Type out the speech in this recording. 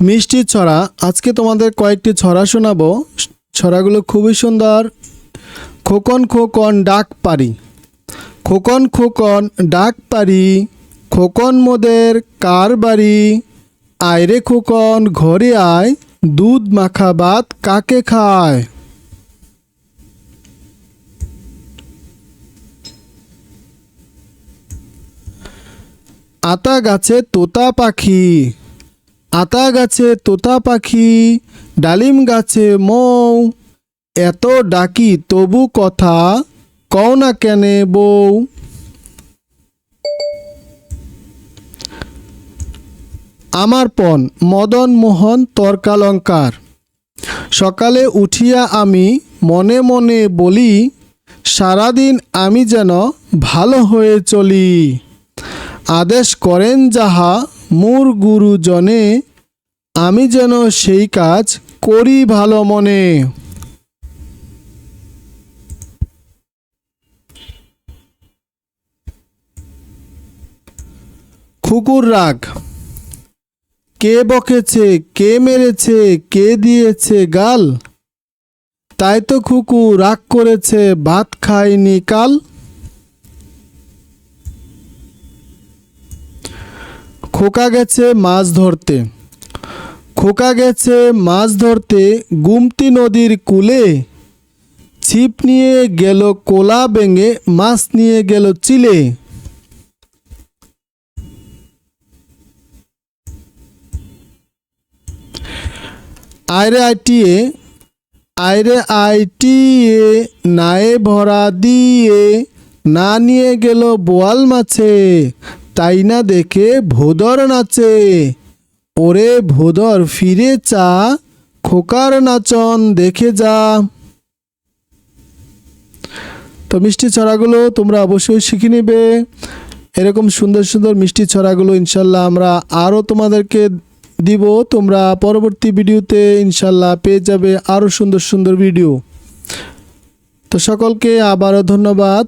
মিষ্টি ছড়া। আজকে তোমাদের কয়েকটি ছড়া শোনাবো। ছড়াগুলো খুবই সুন্দর। খোকন খোকন ডাক পারি। খোকন খোকন ডাক পারি। খোকন মোদের কার বাড়ি? আয়রে খোকন, ঘরে আয়। দুধ মাখা ভাত কাকে খায়? আতা গাছে তোতা পাখি। আতা গাছে তোতা পাখি, ডালিম গাছে মৌ। এত ডাকি তবু কথা কও না কেনে বউ আমার পণ, মদন মোহন তর্কালঙ্কার। সকালে উঠিয়া আমি মনে মনে বলি, সারাদিন আমি যেন ভালো হয়ে চলি। আদেশ করেন যাহা মোর গুরুজনে, আমি যেন সেই কাজ করি ভালো মনে। খুকুর রাগ। কে বকেছে, কে মেরেছে, কে দিয়েছে গাল? তাই তো খুকু রাগ করেছে, ভাত খায়নি কাল। খোকা গেছে মাছ ধরতে। খোকা গেছে মাছ ধরতে গুমতি নদীর কূলে। ছিপ নিয়ে গেল কোলা বেঙে, মাছ নিয়ে গেল চিলে। আয়রে আইটিয়ে আয়রে আইটিয়ে, নায়ে ভরা দিয়ে, না নিয়ে গেল বোয়াল মাছে। তাই না দেখে ভোদর নাচে। ওরে ভোদর ফিরে চা, খোকার নাচন দেখে যা। তো মিষ্টি ছড়াগুলো তোমরা অবশ্যই শিখে নেবে। এরকম সুন্দর সুন্দর মিষ্টি ছড়াগুলো ইনশাল্লাহ আমরা আরও তোমাদেরকে দিব। তোমরা পরবর্তী ভিডিওতে ইনশাল্লাহ পেয়ে যাবে আরও সুন্দর সুন্দর ভিডিও। তো সকলকে আবারও ধন্যবাদ।